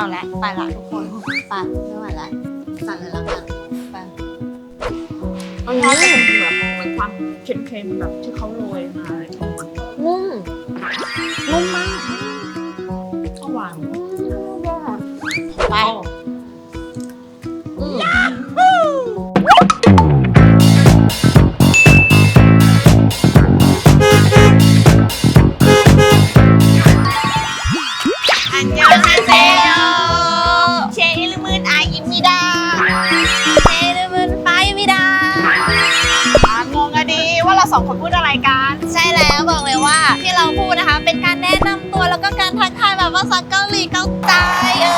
เอาละไปละทุกคนไปไม่ไหวละสั่งเลยละกันไปรสชาติจะเป็นแบบเหมือนความเค็มๆแบบที่เขาโรยมาอะไรอย่างเงี้ยนุ่มนุ่มมากก็หวานไป อันยองฮาเซโยเชอิลมืนอายิมิดาเจนมันไปไม่ได้อ่างงอะดีว่าเราสองคนพูดอะไรกัน ใช่แล้วบอกเลยว่าที่เราพูดนะคะ เป็นการแนะนำตัวแล้วก็การทักทายแบบภาษาเกาหลีเกาใจเอ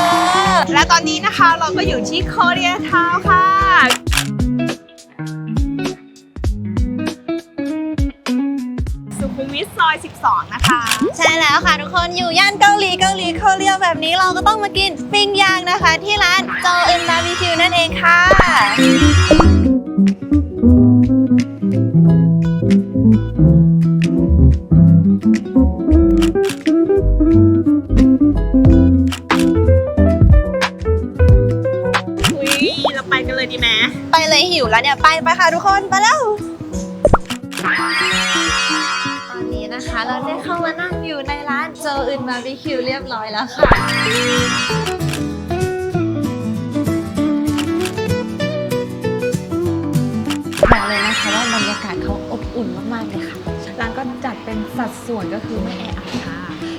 อและตอนนี้นะคะเราก็อยู่ที่โคเรียทาวน์ค่ะ อย 12 นะคะ ใช่แล้วค่ะทุกคนอยู่ย่านเกาหลีเกาหลีเกาหลีแบบนี้เราก็ต้องมากินปิ้งย่างนะคะ ที่ร้านโจอึนบาร์บีคิวนั่นเองค่ะ อุ้ย เราไปกันเลยดีไหมไปเลยหิวแล้วเนี่ย ไปไปค่ะทุกคน ไปแล้วตอนนี้นะคะ เราได้เข้ามานั่งอยู่ในร้านโจอึนบาร์บีคิวเรียบร้อยแล้วค่ะ บอกเลยนะคะว่าบรรยากาศเขาอบอุ่นมากๆเลยค่ะ ร้านก็จัดเป็นสัดส่วนก็คือไม่แออัดค่ะ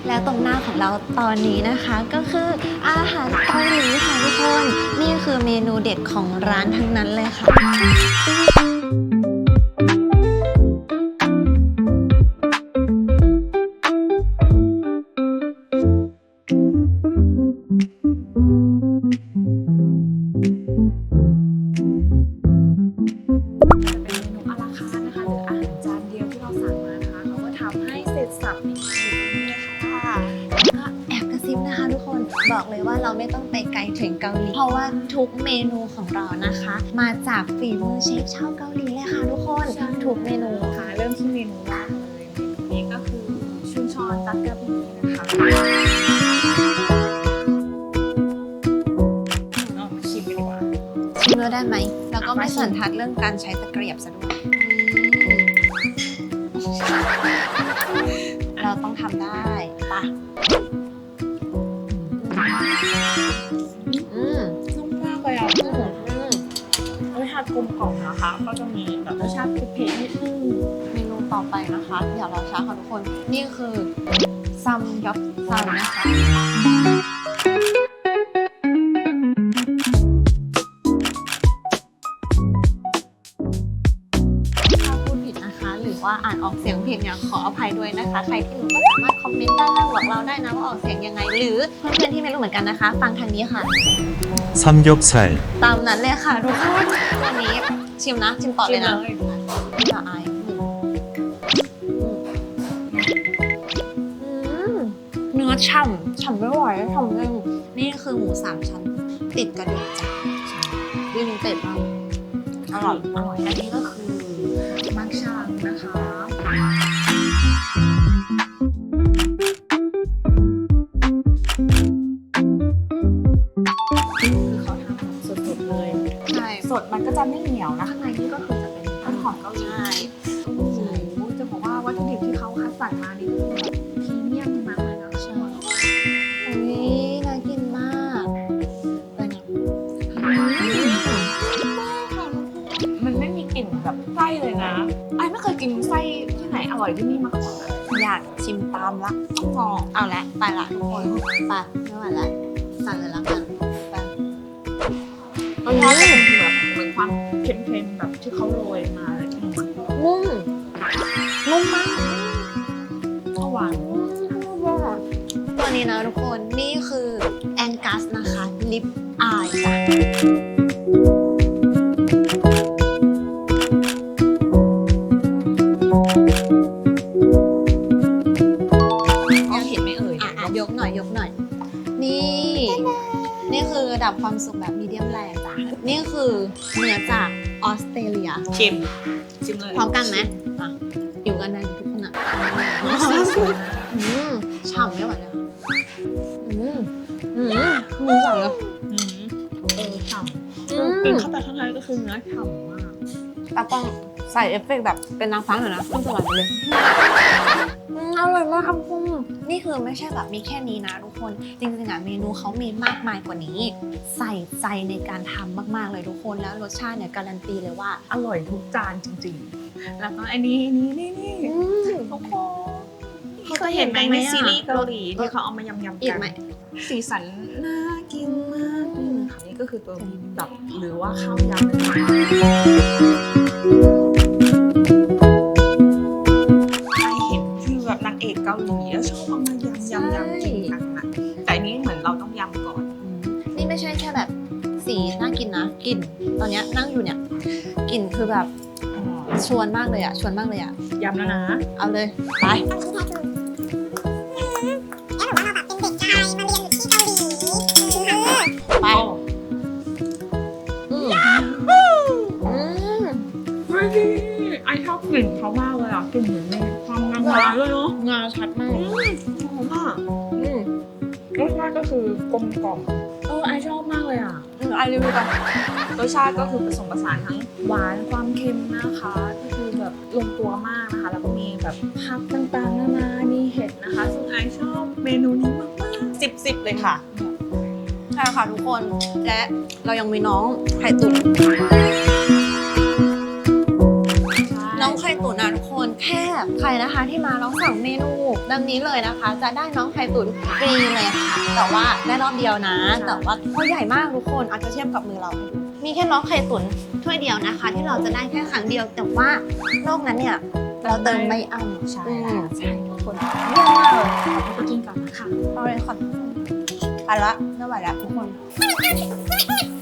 แล้วตรงหน้าของเราตอนนี้นะคะก็คืออาหารเกาหลีค่ะทุกคน นี่คือเมนูเด็ดของร้านทั้งนั้นเลยค่ะ ว่าเราไม่ต้องไปไกลถึงเกาหลี เพราะว่าทุกเมนูของเรานะคะ มาจากฝีมือเชฟชาวเกาหลีเลยค่ะทุกคนใช่ทุกเมนูค่ะ เริ่มที่เมนูแรกเลยเมนูนี้ก็คือชุนชอนจักกะบีนะคะเอามาชิมกันดีกว่าชิมแล้วได้ไหม แล้วก็ไม่สันทัดเรื่องการใช้ตะเกียบซะด้วย เราต้องทำได้ปะ ก็จะมีแบบรสชาติเผ็ดๆนิดนึงเมนูต่อไปนะคะ อย่ารอช้าค่ะทุกคน นี่คือซัมยับซันนะคะว่าอ่านออกเสียงผิดเนี่ยขออภัยด้วยนะคะ ใครที่รู้ก็สามารถคอมเมนต์ด้านล่างบอกเราได้นะว่าออกเสียงยังไง หรือเพื่อนๆที่ไม่รู้เหมือนกันนะคะ ฟังทางนี้ค่ะซัมยกไซตามนั้นเลยค่ะทุกคนอันนี้ ชิมนะ ชิมต่อเลยนะชิมเลยไม่ละอายอืมเนื้อฉ่ำฉ่ำไม่ไหวฉ่ำเลยนี่คือหมูสามชั้น ติดกระดูกจ้ะวิวเป็ดมากอร่อยอร่อยอันนี้ก็คือมักชังนะคะ สดมันก็จะไม่เหนียวนะข้างในนี่ก็คือจะเป็นต้นหอมเกาหลีใช่โอ้โหจะบอกว่าวัตถุดิบที่เขาคัดสรรมานี่คือแบบพรีเมียมมากเลยนะใช่อุ้ยน่ากินมากเป็นไงมันไม่มีกลิ่นแบบไส้เลยนะไอ้ไม่เคยกินไส้ที่ไหนอร่อยที่นี่มาก่อนอะอยากชิมตามละต้องลองเอาละไปละทุกคนไปไม่ไหวละสั่งเลยละกันไป รสชาติจะเป็นแบบเหมือนความเค็มๆแบบที่เขาโรยมาอะไรอย่างเงี้ยนุ่มนุ่มมากก็หวานตัวนี้นะทุกคนนี่คือแองกัสนะคะลิปอายจ้ะยังเห็นไหมเอ่ยอะอะยกหน่อยยกหน่อย นี่ นี่คือระดับความสุขแบบมีเดียมแรจ้ะนี่ คือเนื้อจากออสเตรเลียชิม ชิมเลย พร้อมกันไหมอะอยู่กันได้ทุกคนอะสีสวยอืมฉ่ำไม่ไหวเลยอืมอืมมือสั่นเลยอืมเออฉ่ำอืมกินเข้าไปข้างในก็คือเนื้อฉ่ำมากตากล้องใส่เอฟเฟกต์แบบเป็นนางฟ้าหน่อยนะต้องสลัดไปเลย อืมอร่อยมากครับคุณนี่คือไม่ใช่แบบมีแค่นี้นะทุกคนจริงๆอะเมนูเขามีมากมายกว่านี้ ใส่ใจในการทำมากๆเลยทุกคนแล้วรสชาติเนี่ยการันตีเลยว่า อร่อยทุกจานจริงๆ แล้วก็อันนี้นี่นี่นี่อืม ทุกคนเคยเห็นไหมในซีรีส์เกาหลีที่เขาเอามายำๆอีกกันไหมสีสันน่ากินมากเลยนะคะนี่ก็คือตัวบิบิมบับหรือว่าข้าวยำนั่นเอ เอกเกาหลีแล้วชอบเอามายำยำยำกินกันนะแต่อันนี้เหมือนเราต้องยำก่อนอืมนี่ไม่ใช่แค่แบบสีน่ากินนะกลิ่นตอนเนี้ยนั่งอยู่เนี่ยกลิ่นคือแบบชวนมากเลยอะชวนมากเลยอะยำแล้วนะ เอาเลยไปไปอืมอืม เฮ้ย ไอชอบกลิ่นเขามากเลยอะกลิ่นเหมือน ก็คือกลมกล่อมเออไอชอบมากเลยอะอืมอะรีวิวกันรสชาติก็คือผสมผสานทั้งหวานความเค็มนะคะก็คือแบบลงตัวมากนะคะ แล้วก็มีแบบผักต่างๆนานามีเห็ดนะคะ ซึ่งไอชอบเมนูนี้มากๆสิบสิบเลยค่ะใช่ค่ะทุกคนและเรายังมีน้องไข่ตุ๋นน้ นะทุกคนแค่ใครนะคะที่มาลองสั่งเมนูดังนี้เลยนะคะ จะได้น้องไข่ตุ๋นฟรีเลยค่ะ แต่ว่าได้รอบเดียวนะ แต่ว่าเขาใหญ่มากทุกคนอาจจะเทียบกับมือเราให้ดูมีแค่น้องไข่ตุ๋นถ้วยเดียวนะคะ ที่เราจะได้แค่ครั้งเดียว แต่ว่านอกนั้นเนี่ยเราเติมไม่อั้นใช่อืมใช่ทุกคนเยี่ยมมากเลยไปกินก่อนนะคะเอาเลยค่ะไปละไม่ไหวแล้วทุกคนคน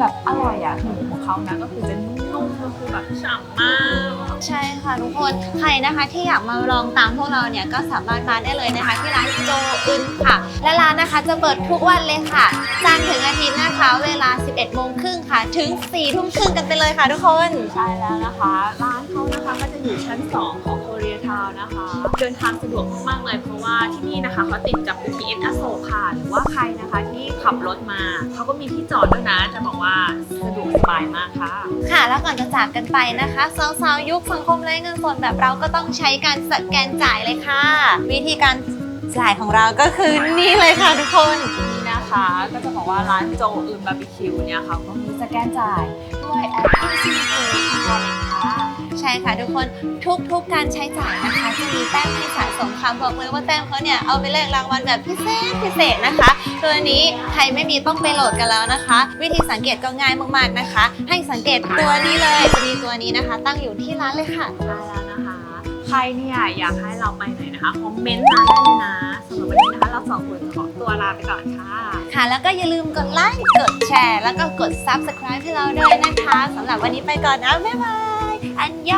แบบอร่อยอะหมูของเขานะก็คือจะนุ่มๆก็คือแบบฉ่ำมาก ใช่ค่ะทุกคนใครนะคะที่อยากมาลองตามพวกเราเนี่ยก็สามารถมาได้เลยนะคะ ที่ร้านโจอึนค่ะ และร้านนะคะจะเปิดทุกวันเลยค่ะจันทร์ถึงอาทิตย์นะคะ เวลา 11โมงครึ่งค่ะ ถึง4ทุ่มครึ่งกันไปเลยค่ะทุกคน ใช่แล้วนะคะ ร้านเขานะคะก็จะอยู่ชั้น 2 ของโคเรียทาวนะคะ เดินทางสะดวกมากๆเลยเพราะว่าที่นี่นะคะเขาติดกับ BTS อโศกค่ะ หรือว่าใครนะคะที่ขับรถมาเขาก็มีที่จอดด้วยนะ จะบอกว่าสะดวกสบายมากค่ะ ค่ะ แล้วก่อนจะจากกันไปนะคะสาวๆยุคสังคมไร้เงินสดแบบเราก็ต้องใช้การสแกนจ่ายเลยค่ะ วิธีการจ่ายของเราก็คือนี่เลยค่ะทุกคนนี่นะคะก็จะบอกว่าร้านโจอื่นบาร์บีคิวเนี่ยเขาก็มีสแกนจ่ายด้วยแอป Easy Pay ค่ะเลยค่ะ ใช่ค่ะทุกคนทุกๆการใช้จ่ายนะคะจะมีแต้มให้สะสมคำบอกเลยว่าแต้มเขาเนี่ยเอาไปแลกรางวัลแบบพิเศษพิเศษนะคะตัวนี้ใครไม่มีต้องไปโหลดกันแล้วนะคะ วิธีสังเกตก็ง่ายมากๆนะคะ ให้สังเกตตัวนี้เลยจะมีตัวนี้นะคะ ตั้งอยู่ที่ร้านเลยค่ะ ได้แล้วนะคะ ใครเนี่ยอยากให้เราไปไหนนะคะคอมเมนต์มาได้เลยนะสำหรับวันนี้นะคะเราสองคนขอตัวลาไปก่อนค่ะ ค่ะ แล้วก็อย่าลืมกดไลค์ กดแชร์ แล้วก็กด subscribe ให้เราด้วยนะคะสำหรับวันนี้ไปก่อนนะ บ๊ายบาย อันยอง